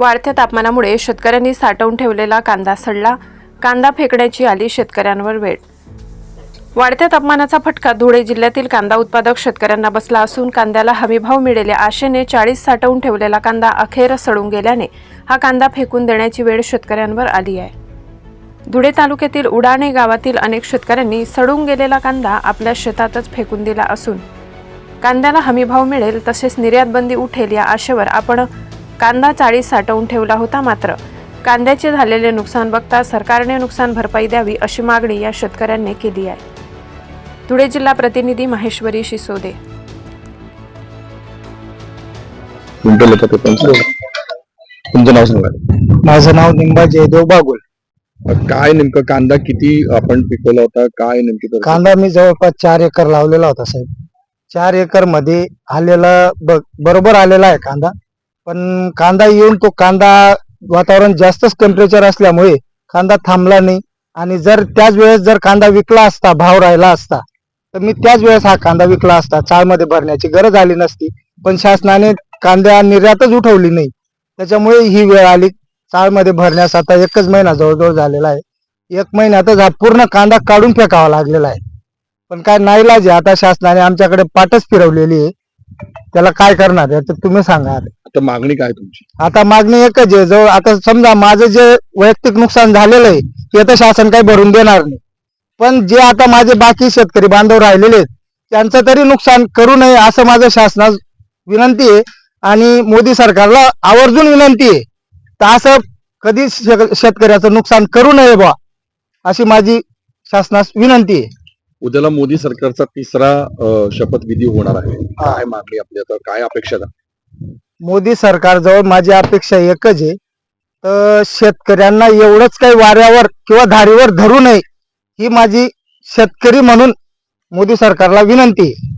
वाढत्या तापमानामुळे शेतकऱ्यांनी साठवून ठेवलेला कांदा सडला. कांदा फेकण्याची आली शेतकऱ्यांवर वेळ वाढत्या तापमानाचा फटका धुळे जिल्ह्यातील कांदा उत्पादक शेतकऱ्यांना बसला असून कांद्याला हमीभाव मिळेल या आशेने चाळीस साठवून ठेवलेला कांदा अखेर सडून गेल्याने हा कांदा फेकून देण्याची वेळ शेतकऱ्यांवर आली आहे. धुळे तालुक्यातील उडाणे गावातील अनेक शेतकऱ्यांनी सडून गेलेला कांदा आपल्या शेतातच फेकून दिला असून कांद्याला हमीभाव मिळेल तसेच निर्यात बंदी उठेल या आशेवर आपण कांदा चाळीस साठवून ठेवला होता मात्र. कांद्याचे झालेले नुकसान बघता सरकारने नुकसान भरपाई द्यावी अशी मागणी या शेतकऱ्यांनी केली आहे. धुळे जिल्हा प्रतिनिधी माहेश्वरी शिसोदे. तुमचं नाव सांगा. माझं नाव निंबा जयदेव बागुल काय नेमकं कांदा किती आपण पिकवला होता? काय नेमकी? कांदा मी जवळपास चार एकर लावलेला होता साहेब. चार एकरमध्ये आलेला बरोबर आलेला आहे कांदा. पण कांदा येऊन तो कांदा वातावरण जास्तच टेम्परेचर असल्यामुळे कांदा थांबला नाही. आणि जर त्याच वेळेस जर कांदा विकला असता भाव राहिला असता तर मी त्याच वेळेस हा कांदा विकला असता. चाळमध्ये भरण्याची गरज आली नसती. पण शासनाने कांदा निर्यातच उठवली नाही. त्याच्यामुळे ही वेळ आली. चाळमध्ये भरण्यास आता एकच महिना जवळजवळ झालेला आहे. एक महिन्यातच हा पूर्ण कांदा काढून फेकावा लागलेला आहे. पण काय नाईलाज आहे आता शासनाने आमच्याकडे पाठच फिरवलेली आहे. त्याला काय करणार तर तुम्ही सांगा आता. मागणी काय तुमची? आता मागणी एकच आहे. जवळ आता समजा माझं जे वैयक्तिक नुकसान झालेलं आहे ते तर शासन काही भरून देणार नाही. पण जे आता माझे बाकी शेतकरी बांधव राहिलेले आहेत त्यांचं तरी नुकसान करू नये असं माझं शासनास विनंती आहे. आणि मोदी सरकारला आवर्जून विनंती आहे. तर असं कधी शेत- शेतकऱ्याचं नुकसान करू नये बा अशी माझी शासनास विनंती आहे. उद्याला मोदी सरकारचा तिसरा शपथविधी होणार आहे. काय मागणी आपली? आता काय अपेक्षा? मोदी सरकारजवळ माझी अपेक्षा एकच आहे. तर शेतकऱ्यांना एवढंच काही वाऱ्यावर किंवा धारीवर धरू नये ही माझी शेतकरी म्हणून मोदी सरकारला विनंती आहे.